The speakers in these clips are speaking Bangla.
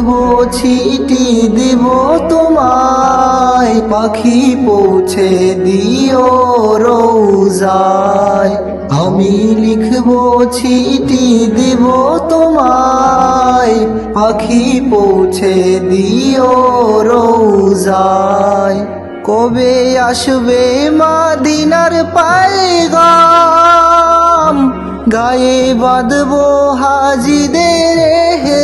লিখব চিঠি দেব তোমায়। পাখি পৌঁছে দিও রোজায়। আমি লিখব চিঠি দেব তোমায়। পাখি পৌঁছে দিও রোজায়। কবে আসবে মাদিনার পায়গাম? গায়ে বাঁধবো হাজিদের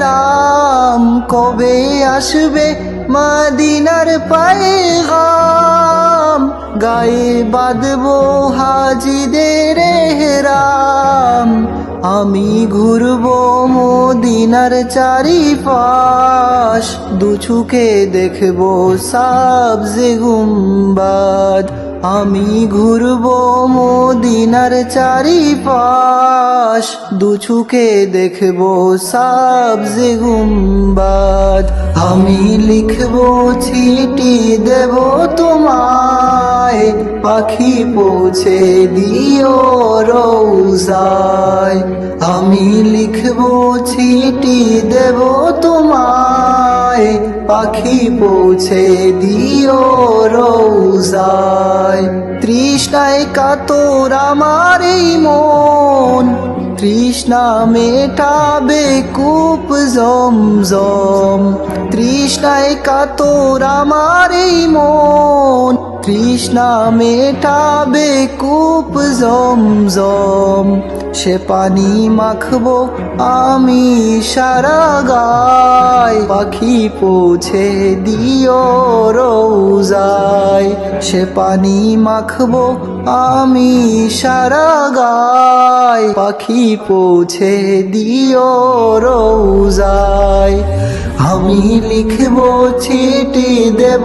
হেরাম কবে আসবে মাদিনার পায়গাম? গায়ে বাঁধবো হাজিদের হেরাম আমি ঘুরবো মদিনার চারিপাশ। দুচুকে দেখব সাবজে গুম্বাদ। আমি ঘুরবো মদিনার চারিপাশ। দুচুকে দেখব সাবজে গুম্বাদ। আমি লিখব, চিঠি দেব তোমায়। পাখি পৌঁছে দিও রোজায় আমি লিখব, চিঠি দেব তোমায়। পাখি পৌঁছে দিও রোজায় তৃষ্ণায় কাতর আমার এই মন। তৃষ্ণা মেটাবে কূপ জমজম তৃষ্ণায় কাতর আমার এই মন। তৃষ্ণা মেটাবে কূপ জমজম সে পানি মাখবো আমি সারা গায়। পাখি পৌঁছে দিও রোজায়। সে পানি মাখবো আমি সারা গায়। পাখি পৌঁছে দিও রোজায়। আমি লিখব চিঠি দেব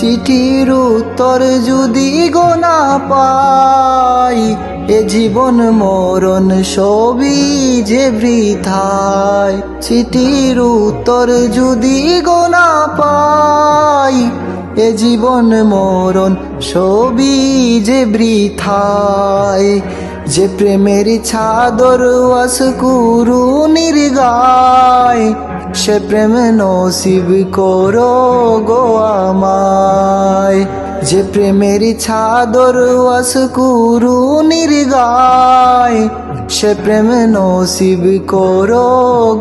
চিঠির উত্তর যদি গোনা পাই, এ জীবন মরণ সবই যে বৃথায়। চিঠির উত্তর যদি গোনা পাই, এ জীবন মরণ সবই যে বৃথায়। যে প্রেমের ছাদর ওয়াস কুরু নির্গায় সে প্রেম নসিব করো গো আমায়। যে প্রেমের ছাদর কুরু নির্গায়, সে প্রেম নসিব করো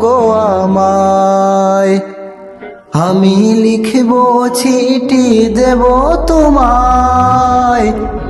গো আমায়। আমি লিখব চিঠি দেব তোমায়